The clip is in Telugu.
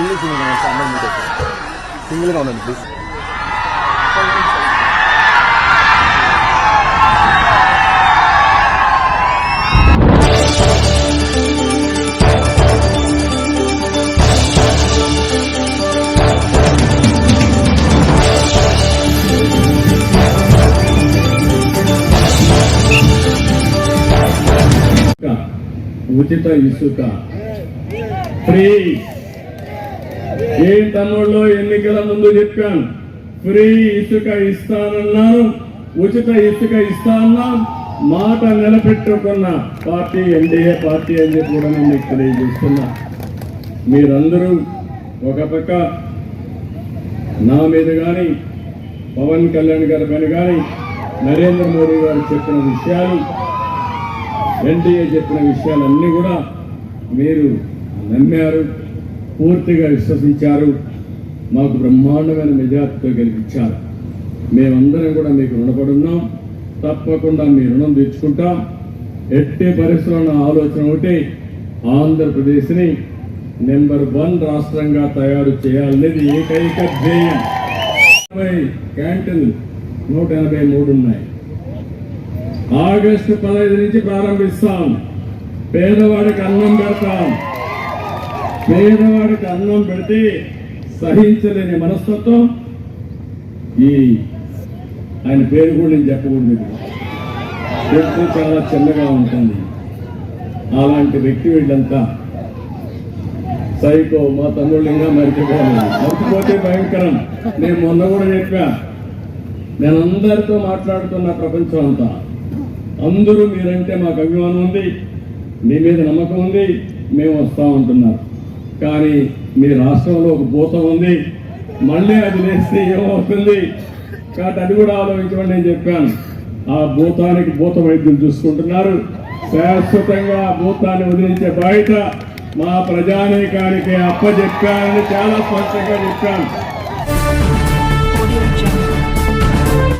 సింగిల్ సింగిల్ అందరం మీట్ సింగిల్గా ఉండండి ప్లీజ్ ఇసుక, ఉచిత ఇసుక ఫ్రీ ఏ తమ్ముళ్ళు ఎన్నికల ముందు చెప్పాను. ఫ్రీ ఇసుక ఇస్తానన్నాను. ఉచిత ఇసుక ఇస్తానన్నా మాట నిలబెట్టుకున్న పార్టీ ఎన్డీఏ పార్టీ అని చెప్పి కూడా నేను మీకు తెలియజేస్తున్నా. మీరందరూ ఒక పక్క నా మీద కానీ పవన్ కళ్యాణ్ గారి పైన కానీ నరేంద్ర మోడీ గారు చెప్పిన విషయాలు ఎన్డీఏ చెప్పిన విషయాలన్నీ కూడా మీరు నమ్మారు. పూర్తిగా విశ్వసించారు. మాకు బ్రహ్మాండమైన మెజార్టీతో గెలిపించారు. మేమందరం కూడా మీకు రుణపడున్నాం. తప్పకుండా మీ రుణం తెచ్చుకుంటాం ఎట్టి పరిశ్రమ ఆలోచన ఒకటి ఆంధ్రప్రదేశ్ని నెంబర్ వన్ రాష్ట్రంగా తయారు చేయాలనేది ఏకైక ధ్యేయం. ఎనభై నూట ఎనభై మూడు ఉన్నాయి. ఆగస్టు పదహైదు నుంచి ప్రారంభిస్తాం. పేదవాడికి అన్నం పెడతాం. పేదవాడికి అన్నం పెడితే సహించలేని మనస్తత్వం. ఈ ఆయన పేరు కూడా నేను చెప్పకూడదు చెప్పు చాలా చిన్నగా ఉంటుంది. అలాంటి వ్యక్తి వీళ్ళంతా సైకో మా తమ్ముళ్ళు ఇంకా మర్చిపోలేదు. మర్చిపోతే భయంకరం. నేను మొన్న కూడా చెప్పా. నేను అందరితో మాట్లాడుతున్న ప్రపంచం అంతా. అందరూ మీరంటే మాకు అభిమానం ఉంది. మీ మీద నమ్మకం ఉంది. మేము వస్తూ ఉంటున్నారు కానీ మీ రాష్ట్రంలో ఒక భూతం ఉంది. మళ్ళీ అది లేస్తే ఏమవుతుంది కాబట్టి అది కూడా ఆలోచించమని నేను చెప్పాను. ఆ భూతానికి భూత వైద్యులు చూసుకుంటున్నారు. శాశ్వతంగా ఆ భూతాన్ని వదిలించే బయట మా ప్రజానీకానికి అప్పచెప్పానని చాలా స్పష్టంగా చెప్పాను.